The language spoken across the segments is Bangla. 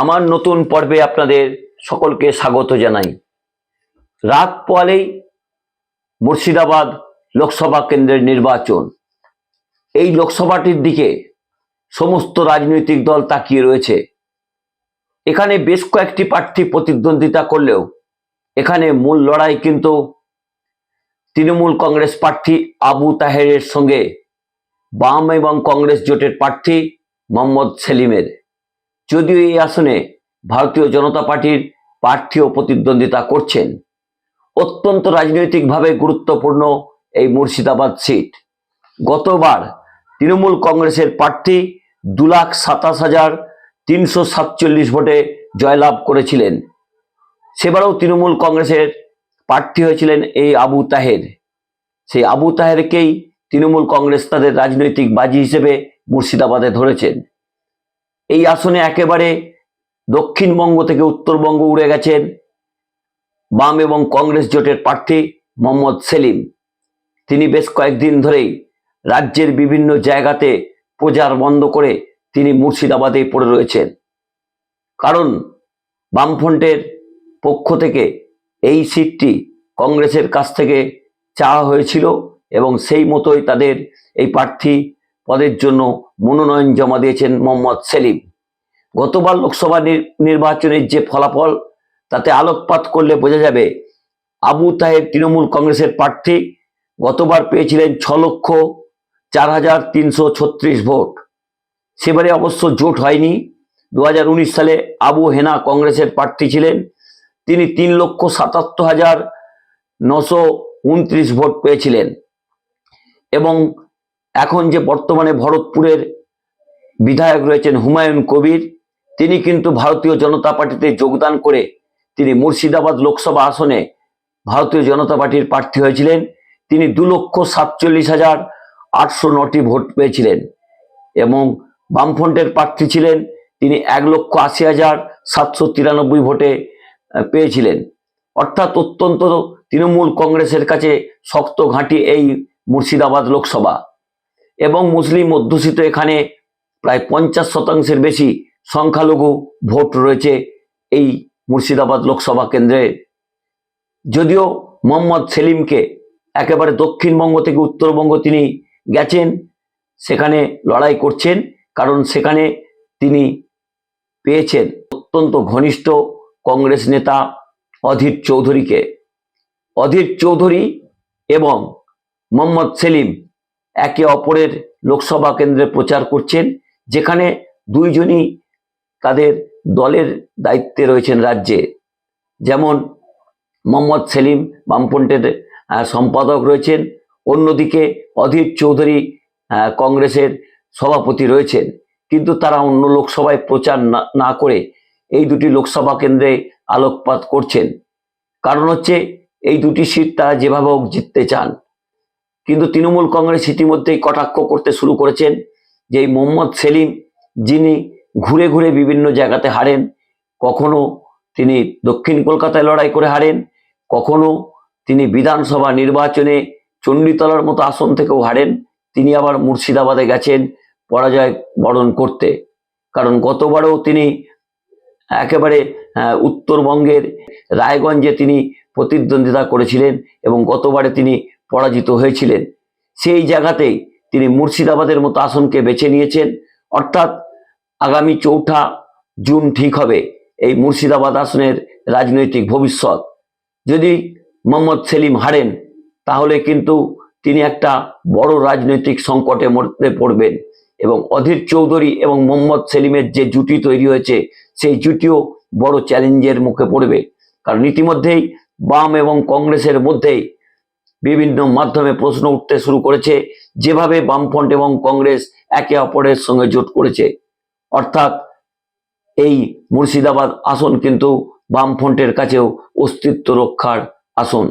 আমার নতুন পর্বে আপনাদের সকলকে স্বাগত জানাই। রাত পোয়ালেই মুর্শিদাবাদ লোকসভা কেন্দ্রের নির্বাচন। এই লোকসভাটির দিকে সমস্ত রাজনৈতিক দল তাকিয়ে রয়েছে। এখানে বেশ কয়েকটি প্রার্থী প্রতিদ্বন্দ্বিতা করলেও এখানে মূল লড়াই কিন্তু তৃণমূল কংগ্রেস প্রার্থী আবু তাহেরের সঙ্গে বাম এবং কংগ্রেস জোটের প্রার্থী মোহাম্মদ সেলিমের। যদিও এই আসনে ভারতীয় জনতা পার্টির প্রার্থীও প্রতিদ্বন্দ্বিতা করছেন, অত্যন্ত রাজনৈতিকভাবে গুরুত্বপূর্ণ এই মুর্শিদাবাদ সিট। গতবার তৃণমূল কংগ্রেসের প্রার্থী দু লাখ সাতাশ হাজার তিনশো সাতচল্লিশ ভোটে জয়লাভ করেছিলেন। সেবারও তৃণমূল কংগ্রেসের প্রার্থী হয়েছিলেন এই আবু তাহের। সেই আবু তাহেরকেই তৃণমূল কংগ্রেস তাদের রাজনৈতিক বাজি হিসেবে মুর্শিদাবাদে ধরেছেন। এই আসনে একেবারে দক্ষিণবঙ্গ থেকে উত্তরবঙ্গ উড়ে গেছেন বাম এবং কংগ্রেস জোটের প্রার্থী মোহাম্মদ সেলিম। তিনি বেশ কয়েকদিন ধরেই রাজ্যের বিভিন্ন জায়গাতে প্রচার বন্ধ করে তিনি মুর্শিদাবাদে পড়ে রয়েছেন। কারণ বামফ্রন্টের পক্ষ থেকে এই সিটটি কংগ্রেসের কাছ থেকে চাওয়া হয়েছিল এবং সেই মতোই তাদের এই প্রার্থী পদের জন্য মনোনয়ন জমা দিয়েছেন মোহাম্মদ সেলিম। গতবার লোকসভা নির- নির্বাচনের যে ফলাফল, তাতে আলোকপাত করলে বোঝা যাবে আবু তাহের তৃণমূল কংগ্রেসের প্রার্থী গতবার পেয়েছিলেন ছ লক্ষ চার হাজার তিনশো ছত্রিশ ভোট। সেবারে অবশ্য জোট হয়নি। দু হাজার উনিশ সালে আবু হেনা কংগ্রেসের প্রার্থী ছিলেন। তিনি তিন লক্ষ সাতাত্তর হাজার নশো উনত্রিশ ভোট পেয়েছিলেন। এবং এখন যে বর্তমানে ভরতপুরের বিধায়ক রয়েছেন হুমায়ুন কবির, তিনি কিন্তু ভারতীয় জনতা পার্টিতে যোগদান করে তিনি মুর্শিদাবাদ লোকসভা আসনে ভারতীয় জনতা পার্টির প্রার্থী হয়েছিলেন। তিনি দু লক্ষ সাতচল্লিশ হাজার আটশো নটি ভোট পেয়েছিলেন এবং বামফ্রন্টের প্রার্থী ছিলেন। তিনি এক লক্ষ আশি হাজার সাতশো তিরানব্বই ভোটে পেয়েছিলেন। অর্থাৎ অত্যন্ত তৃণমূল কংগ্রেসের কাছে শক্ত ঘাঁটি এই মুর্শিদাবাদ লোকসভা। এবং মুসলিম অধ্যুষিত এখানে প্রায় পঞ্চাশ শতাংশের বেশি সংখ্যালঘু ভোট রয়েছে এই মুর্শিদাবাদ লোকসভা কেন্দ্রে। যদিও মোহাম্মদ সেলিমকে একেবারে দক্ষিণবঙ্গ থেকে উত্তরবঙ্গ তিনি গেছেন, সেখানে লড়াই করছেন, কারণ সেখানে তিনি পেয়েছেন অত্যন্ত ঘনিষ্ঠ কংগ্রেস নেতা অধীর চৌধুরীকে। অধীর চৌধুরী এবং মোহাম্মদ সেলিম একে অপরের লোকসভা কেন্দ্রে প্রচার করছেন যেখানে দুইজনই তাদের দলের দায়িত্বে রয়েছেন রাজ্যে। যেমন মোহাম্মদ সেলিম বামপন্থের আহ, সম্পাদক রয়েছেন অন্যদিকে অধীর চৌধুরী কংগ্রেসের সভাপতি রয়েছেন। কিন্তু তারা অন্য লোকসভায় প্রচার না না করে এই দুটি লোকসভা কেন্দ্রে আলোকপাত করছেন। কারণ হচ্ছে এই দুটি সিট তারা যেভাবে হোক জিততে চান। কিন্তু তৃণমূল কংগ্রেস ইতিমধ্যেই কটাক্ষ করতে শুরু করেছেন যে এই মোহাম্মদ সেলিম, যিনি ঘুরে ঘুরে বিভিন্ন জায়গাতে হারেন, কখনো তিনি দক্ষিণ কলকাতায় লড়াই করে হারেন, কখনো তিনি বিধানসভা নির্বাচনে চণ্ডীতলার মতো আসন থেকেও হারেন, তিনি আবার মুর্শিদাবাদে গেছেন পরাজয় বরণ করতে। কারণ গতবারও তিনি একেবারে উত্তরবঙ্গের রায়গঞ্জে তিনি প্রতিদ্বন্দ্বিতা করেছিলেন এবং গতবারে তিনি পরাজিত হয়েছিলেন। সেই জায়গাতেই তিনি মুর্শিদাবাদের মতো আসনকে বেছে নিয়েছেন। অর্থাৎ আগামী চৌঠা জুন ঠিক হবে এই মুর্শিদাবাদ আসনের রাজনৈতিক ভবিষ্যৎ। যদি মোহাম্মদ সেলিম হারেন, তাহলে কিন্তু তিনি একটা বড় রাজনৈতিক সংকটে মধ্যে পড়বেন এবং অধীর চৌধুরী এবং মোহাম্মদ সেলিমের যে জুটি তৈরি হয়েছে, সেই জুটিও বড় চ্যালেঞ্জের মুখে পড়বে। কারণ ইতিমধ্যেই বাম এবং কংগ্রেসের মধ্যেই বিভিন্ন মাধ্যমে প্রশ্ন উঠতে শুরু করেছে, যেভাবে বামফ্রন্ট এবং কংগ্রেস একে অপরের সঙ্গে জোট করেছে। অর্থাৎ এই মুর্শিদাবাদ আসন কিন্তু বামফ্রন্টের কাছেও অস্তিত্ব রক্ষার আসন।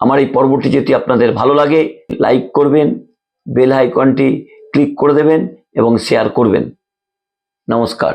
আমার এই পর্বটি যদি আপনাদের ভালো লাগে, লাইক করবেন, বেল আইকনটি ক্লিক করে দেবেন এবং শেয়ার করবেন। নমস্কার।